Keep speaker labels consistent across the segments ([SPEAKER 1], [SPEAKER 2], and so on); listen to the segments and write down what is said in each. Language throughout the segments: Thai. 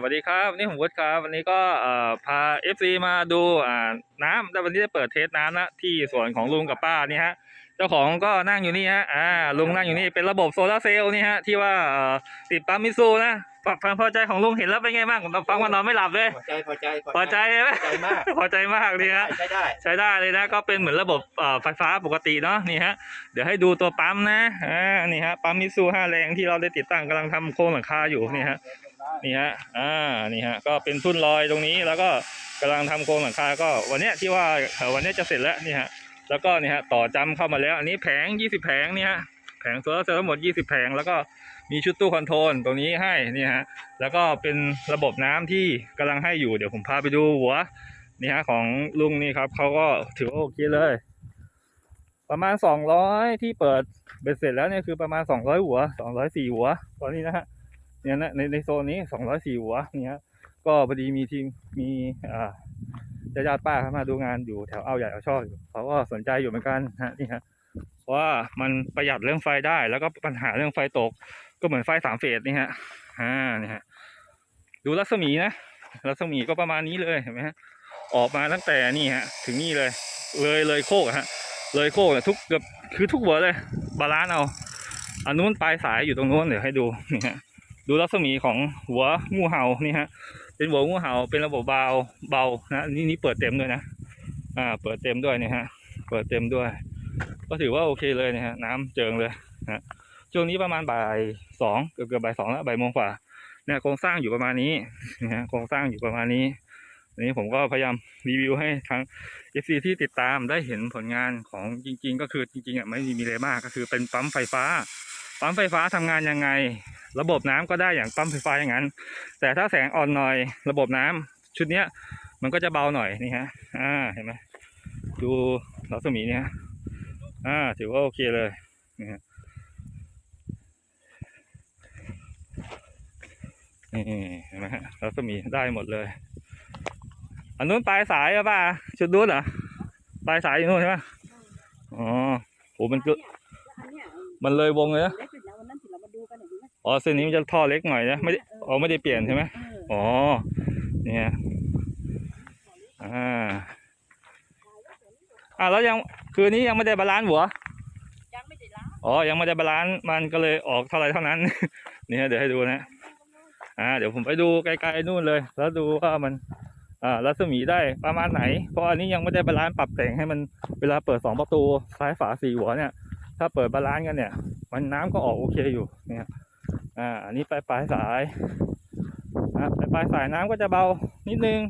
[SPEAKER 1] สวัสดีครับวันนี่ผมวุฒิครับ วันนี้ก็เอ่อพาเอฟซีมาดูอ่าน้ำแต่วันนี้จะเปิดเทสน้ำนะที่สวนของลุงกับป้านี่ฮะเจ้าของก็นั่งอยู่นี่ฮะอ่าลุงนั่งอยู่นี่เป็นระบบโซลาร์เซลล์นี่ฮะที่ว่าเอ่อติดปั๊มมิซูนะฝักความพอใจของลุงเห็นแล้วเป็นไงบ้างผมฟังว่านอนไม่หลับเลย
[SPEAKER 2] พอใจพอใจ
[SPEAKER 1] พอใจไหม
[SPEAKER 2] พอใจมาก
[SPEAKER 1] พอใจมากนี่ฮะ
[SPEAKER 2] ใช้ได้
[SPEAKER 1] ใช้ได้เลยนะก็เป็นเหมือนระบบเอ่อไฟฟ้าปกติเนาะนี่ฮะเดี๋ยวให้ดูตัวปั๊มนะอ่านี่ฮะปั๊มมิซูห้าแรงที่เราได้ติดตั้งกำลังทำโครงหลังคาอยู่นี่ฮะ นี่ฮะอ่านี่ฮะก็เป็นทุ่นลอยตรงนี้แล้วก็กำลังทำโครงหลังคาก็วันเนี้ยที่ว่าเอ่อวันเนี้ยจะเสร็จแล้วนี่ฮะแล้วก็นี่ฮะต่อจำเข้ามาแล้ว อันนี้แผง 20 แผงนี่ฮะแผงโซลาร์เซลล์ทั้งหมด 20 แผงแล้วก็มีชุดตู้คอนโทรลตรงนี้ให้นี่ฮะแล้วก็เป็นระบบน้ำที่กำลังให้อยู่เดี๋ยวผมพาไปดูหัวนี่ฮะของลุงนี่ครับเขาก็ถือว่าโอเคเลย ประมาณสองร้อยที่เปิดเบ็ดเสร็จแล้วเนี่ยคือประมาณสองร้อยหัวสองร้อยสี่หัวตอนนี้นะฮะ เนี่ยนะในในโซนนี้สองร้อยสี่หัวเนี่ฮะก็พอดีมีทีมมีอ่าญาติๆป้าเขามาดูงานอยู่แถวเอาใหญ่เอาช่ออยู่เขาก็สนใจอยู่เหมือนกันฮะนี่ฮะว่ามันประหยัดเรื่องไฟได้ แล้วก็ปัญหาเรื่องไฟตก ก็เหมือนไฟสามเฟสนี่ฮะอ่านี่ฮะดูรัศมีนะรัศมีก็ประมาณนี้เลยเห็นไหมฮะออกมาตั้งแต่นี่ฮะ ถึงนี่เลย เลยเลยโคกฮะ เลยโคกเนี่ยทุกเกือบคือทุกหัวเลย บาลานเอาอันนู้นปลายสายอยู่ตรงนู้นเดี๋ยวให้ดูนี่ฮะ ดูรัศมีของหัวงูเห่านี่ฮะ เป็นหัวงูเห่าเป็นระบบเบาเบานะนี่นี่เปิดเต็มด้วยนะอ่า เปิดเต็มด้วยเนี่ยฮะ เปิดเต็มด้วย ก็ถือว่าโอเคเลยนี่ฮะ น้ำเจิงเลยฮะช่วงนี้ประมาณบ่ายสองเกือบเกือบบ่ายสองแล้วบ่ายโมงกว่าเนี่ยโครงสร้างอยู่ประมาณนี้นะฮะโครงสร้างอยู่ประมาณนี้อันนี้ผมก็พยายามรีวิวให้ทาง FC ที่ติดตามได้เห็นผลงานของจริง ๆ ก็คือจริงๆอะไม่มีอะไรมากก็คือเป็นปั๊มไฟฟ้าปั๊มไฟฟ้าทำงานยังไง ระบบน้ำก็ได้อย่างปั๊มไฟฟ้าอย่างนั้น แต่ถ้าแสงอ่อนหน่อยระบบน้ำชุดเนี้ยมันก็จะเบาหน่อยนี่ฮะอ่าเห็นไหมดูรัศมีเนี่ยอ่าถือว่าโอเคเลยนี่ฮะนี่เห็นไหมฮะรัศมีได้หมดเลย อันนู้นปลายสายอะป่ะชุดนู้นเหรอปลายสายอยู่นู้นใช่ไหมอ๋อโหมันเกิน
[SPEAKER 3] อันเนี้ย
[SPEAKER 1] มันเลยวงเลยนะ อ๋อเส้นนี้มันจะท่อเล็กหน่อยนะไม่ได้อ๋อไม่ได้เปลี่ยนใช่ไหม
[SPEAKER 3] เออ
[SPEAKER 1] อ๋อเนี่ยอ่าอ่าแล้วยังคืนนี้ยังไม่ได้บาลานซ์หัว
[SPEAKER 3] ยังไม่ได้ล้าง
[SPEAKER 1] อ๋อยังไม่ได้บาลานซ์มันก็เลยออกเท่าไหรเท่านั้น เนี่ยเดี๋ยวให้ดูนะอ่าเดี๋ยวผมไปดูไกลๆนู่นเลย แล้วดูว่ามันอ่ารัศมีได้ประมาณไหน เพราะอันนี้ยังไม่ได้บาลานซ์ปรับแต่งให้มันเวลาเปิดสองประตูซ้ายฝาสี่หัวเนี่ย ถ้าเปิดบาลานซ์กันเนี่ย มันน้ำก็ออกโอเคอยู่เนี่ย อ่าอันนี้ปลายปลายสายอ่าปลายปลายสายน้ำก็จะเบานิดนึง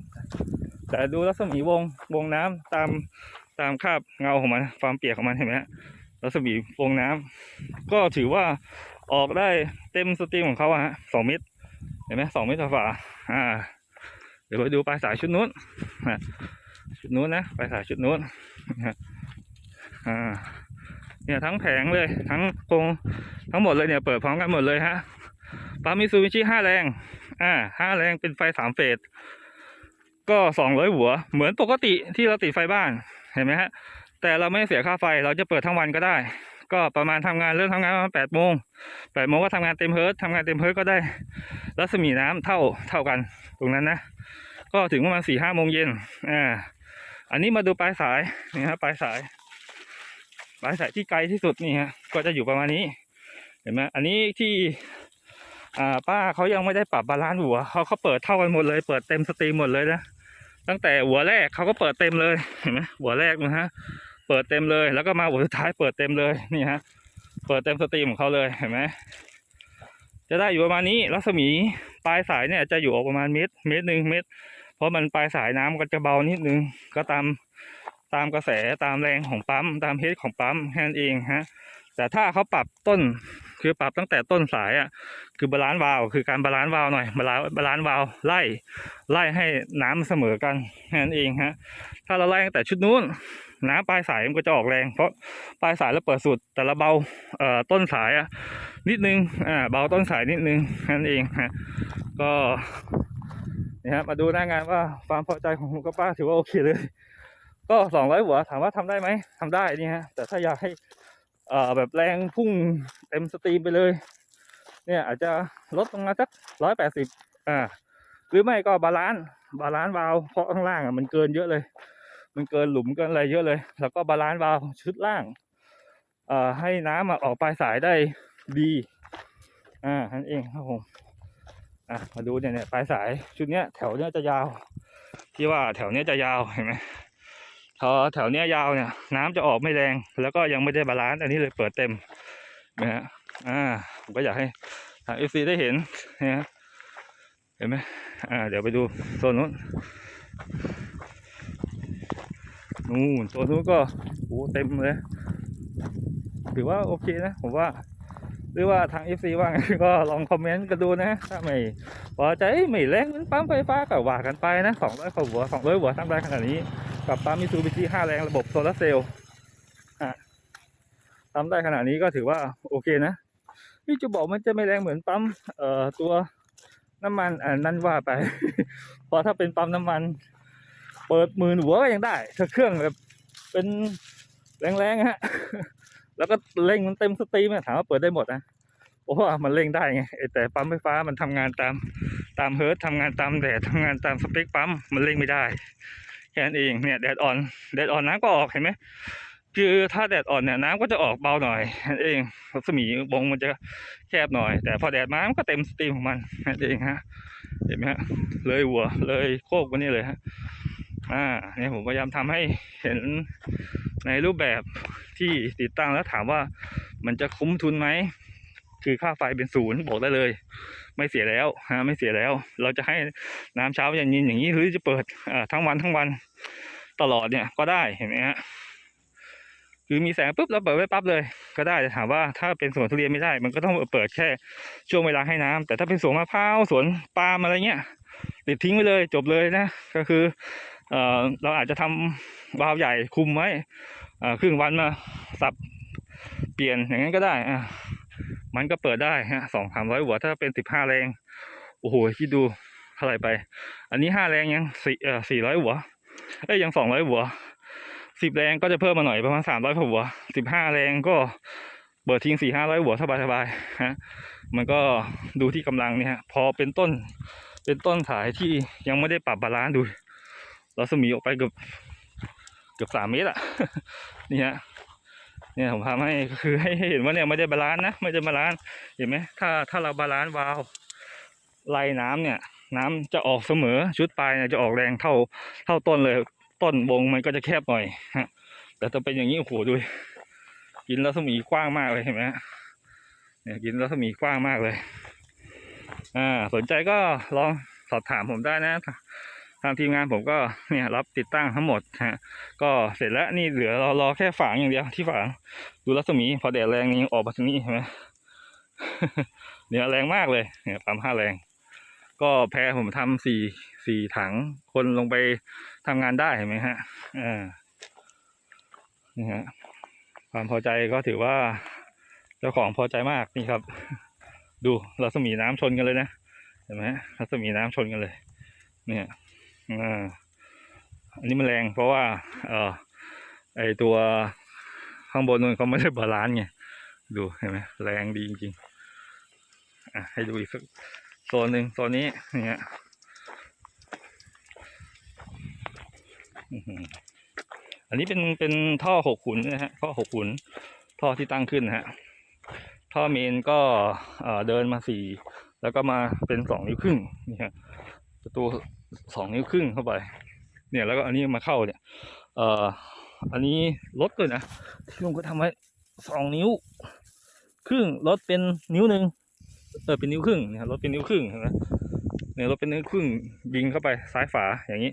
[SPEAKER 1] แต่ดูรัศมีวงวงน้ำตามตามคาบเงาของมันความเปียกของมันเห็นไหมฮะรัศมีวงน้ำก็ถือว่าออกได้เต็มสตรีมของเขาอะฮะสองเมตรเห็นไหมสองเมตรฝ่าอ่า เดี๋ยวไปดูปลายสายชุดนู้นชุดนู้นนะปลายสายชุดนู้นอ่าเนี่ยทั้งแผงเลยทั้งโครง ทั้งหมดเลยเนี่ยเปิดพร้อมกันหมดเลยฮะปั๊มมิซูบิชิห้าแรง อ่าห้าแรงเป็นไฟสามเฟส ก็สองร้อยหัว เหมือนปกติที่เราติดไฟบ้านเห็นไหมฮะ แต่เราไม่เสียค่าไฟเราจะเปิดทั้งวันก็ได้ ก็ประมาณทำงานเริ่มทำงานประมาณแปดโมงแปดโมงก็ทำงานเต็มเฮิร์ตทำงานเต็มเฮิร์ตก็ได้ รัศมีน้ำเท่าเท่ากันตรงนั้นนะ ก็ถึงประมาณสี่ห้าโมงเย็นอ่าอันนี้มาดูปลายสายนี่ฮะปลายสายปลายสายที่ไกลที่สุดนี่ฮะก็จะอยู่ประมาณนี้ ห็นไหมอันนี้ที่อ่าป้าเขายังไม่ได้ปรับบาลานซ์หัวเขาเขาเปิดเท่ากันหมดเลย เปิดเต็มสตรีมหมดเลยนะตั้งแต่หัวแรกเขาก็เปิดเต็มเลยเห็นไหมหัวแรกนะฮะเปิดเต็มเลยแล้วก็มาหัวสุดท้ายเปิดเต็มเลยนี่ฮะเปิดเต็มสตรีมของเขาเลยเห็นไหมจะได้อยู่ประมาณนี้รัศมีปลายสายเนี่ยจะอยู่ออกประมาณเมตรเมตรหนึ่งเมตร เพราะมันปลายสายน้ำก็จะเบานิดนึงก็ตามตามกระแสตามแรงของปั๊มตามเฮดของปั๊มแค่นั้นเองฮะแต่ถ้าเขาปรับต้น คือปรับตั้งแต่ต้นสายอะ คือบาลานซ์วาล์วคือการบาลานซ์วาล์วหน่อยบาลานซ์บาลานซ์วาล์วไล่ไล่ให้น้ำเสมอกันแค่นั้นเองฮะ ถ้าเราไล่ตั้งแต่ชุดนู้นน้ำปลายสายมันก็จะออกแรง เพราะปลายสายเราเปิดสุดแต่เราเบาเอ่อต้นสายอะนิดนึงอ่าเบาต้นสายนิดนึงแค่นั้นเองฮะก็นี่ฮะมาดูหน้างานว่าความพอใจของลุงกับป้าถือว่าโอเคเลย ก็สองร้อยหัวถามว่าทำได้ไหมทำได้นี่ฮะแต่ถ้าอยากให้ เอ่อแบบแรงพุ่งเต็มสตรีมไปเลย เนี่ยอาจจะลดลงมาสักร้อยแปดสิบอ่าหรือไม่ก็บาลานซ์บาลานซ์วาล์วเพราะข้างล่างอะมันเกินเยอะเลย มันเกินหลุมเกินอะไรเยอะเลย แล้วก็บาลานซ์วาล์วชุดล่างเอ่อให้น้ำอะออกปลายสายได้ดีอ่านั่นเองครับผมอะมาดูเนี่ยเนี่ยปลายสายชุดเนี้ยแถวเนี้ยจะยาว ที่ว่าแถวเนี้ยจะยาวเห็นไหม พอแถวเนี้ยยาวเนี่ย น้ำจะออกไม่แรง แล้วก็ยังไม่ได้บาลานซ์อันนี้เลยเปิดเต็มนะฮะอ่าผมก็อยากให้ทางเอฟซีได้เห็นนะฮะเห็นไหมอ่า เดี๋ยวไปดูโซนนู้นนู่นโซนนู้นก็โอ้เต็มเลย ถือว่าโอเคนะผมว่าหรือว่าทาง FC ว่าไงก็ลองคอมเมนต์กันดูนะ ถ้าไม่พอใจไม่แรงเหมือนปั๊มไฟฟ้าก็ว่ากันไปนะสองร้อยหัวสองร้อยหัวทำได้ขนาดนี้ กับปั๊มมิซูบิชิห้าแรงระบบโซลาร์เซลล์อะทำได้ขนาดนี้ก็ถือว่าโอเคนะที่จะบอกมันจะไม่แรงเหมือนปั๊มเอ่อตัวน้ำมันอ่านั่นว่าไป เพราะถ้าเป็นปั๊มน้ำมัน เปิดหมื่นหัวก็ยังได้ ถ้าเครื่องแบบเป็นแรงๆฮะ แล้วก็เร่งมันเต็มสตรีมอะถามว่าเปิดได้หมดนะเพราะว่ามันเร่งได้ไงไอแต่ปั๊มไฟฟ้ามันทำงานตามตามเฮิร์ตทำงานตามแดดทำงานตามสเปคปั๊มมันเร่งไม่ได้ แค่นั้นเองเนี่ยแดดอ่อนแดดอ่อนน้ำก็ออกเห็นไหมคือถ้าแดดอ่อนเนี่ยน้ำก็จะออกเบาหน่อยนั่นเองรัศมีวงมันจะแคบหน่อย แต่พอแดดมามันก็เต็มสตรีมของมันนั่นเองฮะเห็นไหมฮะเลยหัวเลยโคกวันนี้เลยฮะอ่าเนี่ยผมพยายามทำให้เห็นในรูปแบบที่ติดตั้งแล้วถามว่ามันจะคุ้มทุนไหม คือค่าไฟเป็นศูนย์บอกได้เลย ไม่เสียแล้วฮะไม่เสียแล้ว เราจะให้น้ำเช้าเย็นๆอย่างนี้หรือจะเปิดทั้งวันทั้งวันตลอดเนี่ยก็ได้เห็นไหมฮะคือมีแสงปุ๊บเราเปิดไว้ปั๊บเลยก็ได้แต่ถามว่าถ้าเป็นสวนทุเรียนไม่ได้ มันก็ต้องเปิดแค่ช่วงเวลาให้น้ำแต่ถ้าเป็นสวนมะพร้าวสวนปาล์มอะไรเงี้ยติดทิ้งไปเลยจบเลยนะก็คือเออเราอาจจะทำวาล์วใหญ่คุมไว้ครึ่งวันมาสับเปลี่ยนอย่างนั้นก็ได้อ่า มันก็เปิดได้ฮะสองสามร้อยหัวถ้าเป็นสิบห้าแรง โอ้โหคิดดูเท่าไหร่ไป อันนี้ห้าแรงยังสี่เอ่อสี่ร้อยหัว เอ้ยยังสองร้อยหัวสิบแรงก็จะเพิ่มมาหน่อยประมาณสามร้อยหัวสิบห้าแรงก็เปิดทิ้งสี่ห้าร้อยหัวสบายสบายๆฮะมันก็ดูที่กำลังเนี่ยฮะพอเป็นต้นเป็นต้นสายที่ยังไม่ได้ปรับบาลานซ์ดูรัศมีออกไปเกือบเกือบสามเมตรอะนี่ฮะ เนี่ยผมทำให้คือให้เห็นว่าเนี่ยไม่ได้บาลานซ์นะไม่ได้บาลานซ์เห็นไหมถ้าถ้าเราบาลานซ์วาวไล่น้ำเนี่ย น้ำจะออกเสมอชุดปลายเนี่ยจะออกแรงเท่าเท่าต้นเลย ต้นวงมันก็จะแคบหน่อยฮะแต่ถ้าเป็นอย่างนี้โอ้โหดูดิกินรัศมีกว้างมากเลยเห็นไหมเนี่ยกินรัศมีกว้างมากเลย อ่าสนใจก็ลองสอบถามผมได้นะ ทางทีมงานผมก็เนี่ยรับติดตั้งทั้งหมดฮะก็เสร็จแล้วนี่เหลือรอรอแค่ฝางอย่างเดียวที่ฝางดูรัศมีพอแดดแรงนี่ออกมาทางนี้เห็นไหมเนี่ยแรงมากเลยเนี่ยปั๊มห้าแรง ก็แพรผมทำสี่สี่ถังคนลงไปทำงานได้เห็นไหมฮะอ่านี่ฮะความพอใจก็ถือว่า เจ้าของพอใจมากนี่ครับ ดูรัศมีน้ำชนกันเลยนะเห็นไหมรัศมีน้ำชนกันเลย เนี่ย อันนี้มันแรงเพราะว่า เออไอตัวข้างบนนู้นเขาไม่ได้บาลานซ์ไงดูเห็นไหมแรงดีจริงๆอะให้ดูอีกสักโซนหนึ่งโซนนี้เนี่ยอันนี้เป็นเป็นท่อหกขุนนะฮะท่อหกขุน ท่อที่ตั้งขึ้นนะฮะท่อเมนก็เอ่อเดินมาสี่แล้วก็มาเป็นสองนิ้วครึ่งนี่ฮะประตู สองนิ้วครึ่งเข้าไป เนี่ยแล้วก็อันนี้มาเข้าเนี่ย เอ่ออันนี้ลดเลยนะที่ลุงก็ทำไว้สองนิ้ว ครึ่งลดเป็นนิ้วหนึ่งเออเป็นนิ้วครึ่งเนี่ยลดเป็นนิ้วครึ่งเห็นไหมเนี่ยลดเป็นนิ้วครึ่งยิงเข้าไปซ้ายฝาอย่างนี้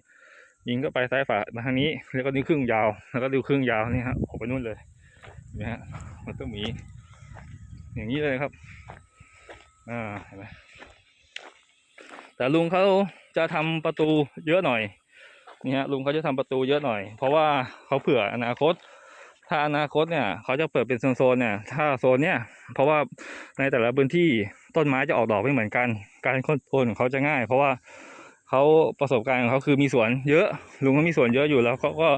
[SPEAKER 1] ยิงเข้าไปซ้ายฝามาทางนี้แล้วก็นิ้วครึ่งยาวแล้วก็นิ้วครึ่งยาวนี่ฮะออกไปนู่นเลยเห็นไหมฮะมันต้องมี อย่างนี้เลยครับอ่าเห็นไหมแต่ลุงเขา จะทำประตูเยอะหน่อยนี่ฮะลุงเขาจะทำประตูเยอะหน่อย เพราะว่าเขาเผื่ออนาคต ถ้าอนาคตเนี่ย เขาจะเปิดเป็นโซนๆเนี่ย ถ้าโซนเนี่ย เพราะว่าในแต่ละพื้นที่ต้นไม้จะออกดอกไม่เหมือนกัน การคอนโทรลของเขาจะง่าย เพราะว่าเขาประสบการณ์ของเขาคือมีสวนเยอะ ลุงก็มีสวนเยอะอยู่แล้วเขาก็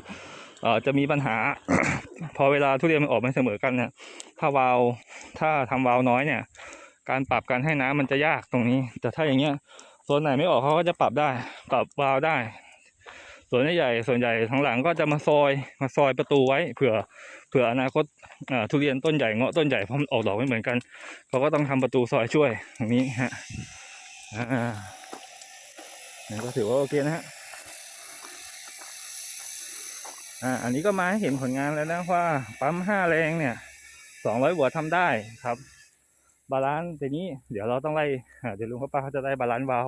[SPEAKER 1] จะมีปัญหา พอเวลาทุเรียนมันออกไม่เสมอกันเนี่ยถ้าวาล์วถ้าทำวาล์วน้อยเนี่ย การปรับการให้น้ำมันจะยากตรงนี้ แต่ถ้าอย่างเงี้ย ส่วนไหนไม่ออกเขาก็จะปรับได้ ปรับวาล์วได้ ส่วนใหญ่ส่วนใหญ่ทางหลังก็จะมาซอยมาซอยประตูไว้เผื่อเผื่ออนาคตทุเรียนต้นใหญ่เงาะต้นใหญ่พราะมันออกดอกไม่เหมือนกันเขาก็ต้องทำประตูซอยช่วยอย่างนี้ฮะอ่านี่ก็ถือว่าโอเคนะฮะอ่าอันนี้ก็มาให้เห็นผลงานแล้วนะว่าปั๊มห้าแรงเนี่ยสองร้อยวัวทำได้ครับ บาลานซ์ทีนี้เดี๋ยวเราต้องไล่เดี๋ยวลุงเขาป้าเขาจะได้บาลานซ์วาล์ว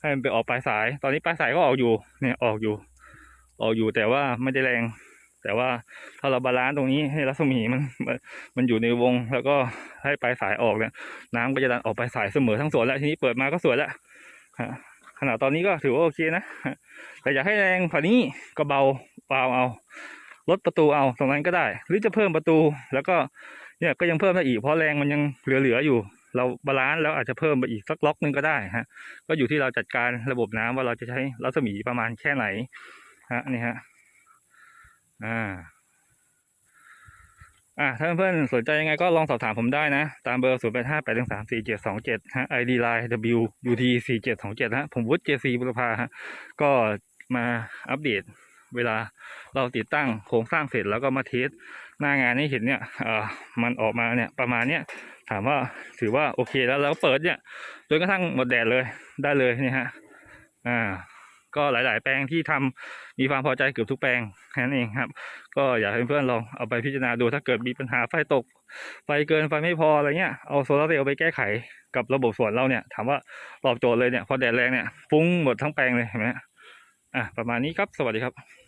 [SPEAKER 1] ให้มันไปออกปลายสาย ตอนนี้ปลายสายก็ออกอยู่เนี่ยออกอยู่ ออกอยู่แต่ว่าไม่ได้แรง แต่ว่าถ้าเราบาลานซ์ตรงนี้ให้รัศมีมันมันมันอยู่ในวง แล้วก็ให้ปลายสายออกเนี่ยน้ำก็จะดันออกปลายสายเสมอทั้งสวนแล้วทีนี้เปิดมาก็สวยแล้วฮะขนาดตอนนี้ก็ถือว่าโอเคนะฮะแต่อยากให้แรงกว่านี้ก็เบาเบาเอาลดประตูเอาตรงนั้นก็ได้ หรือจะเพิ่มประตูแล้วก็ เนี่ยก็ยังเพิ่มได้อีกเพราะแรงมันยังเหลือๆอยู่ เราบาลานซ์แล้วอาจจะเพิ่มไปอีกสักล็อกนึงก็ได้ฮะ ก็อยู่ที่เราจัดการระบบน้ำว่าเราจะใช้รัศมีประมาณแค่ไหนฮะนี่ฮะอ่าอ่าถ้าเพื่อนๆสนใจยังไงก็ลองสอบถามผมได้นะ ตามเบอร์ 085834727 ฮะ ID line W U T 4 7 2 7 ฮะ ผมวุฒิ JC บุรพาฮะ ก็มาอัปเดต เวลาเราติดตั้งโครงสร้างเสร็จแล้วก็มาเทสหน้างานให้เห็นเนี่ยมันออกมาเนี่ยประมาณเนี้ยถามว่าถือว่าโอเคแล้วแล้วเปิดเนี่ยจนกระทั่งหมดแดดเลยได้เลยนี่ฮะอ่าก็หลาย ๆ แปลงที่ทำมีความพอใจเกือบทุกแปลงแค่นั้นเองครับ ก็อยากให้เพื่อนๆลองเอาไปพิจารณาดูถ้าเกิดมีปัญหาไฟตก ไฟเกินไฟไม่พออะไรเงี้ยเอาโซลาร์เซลล์ไปแก้ไขกับระบบสวนเราเนี่ย ถามว่าตอบโจทย์เลยเนี่ยพอแดดแรงเนี่ยฟุ้งหมดทั้งแปลงเลยเห็นไหมฮะอะประมาณนี้ครับสวัสดีครับ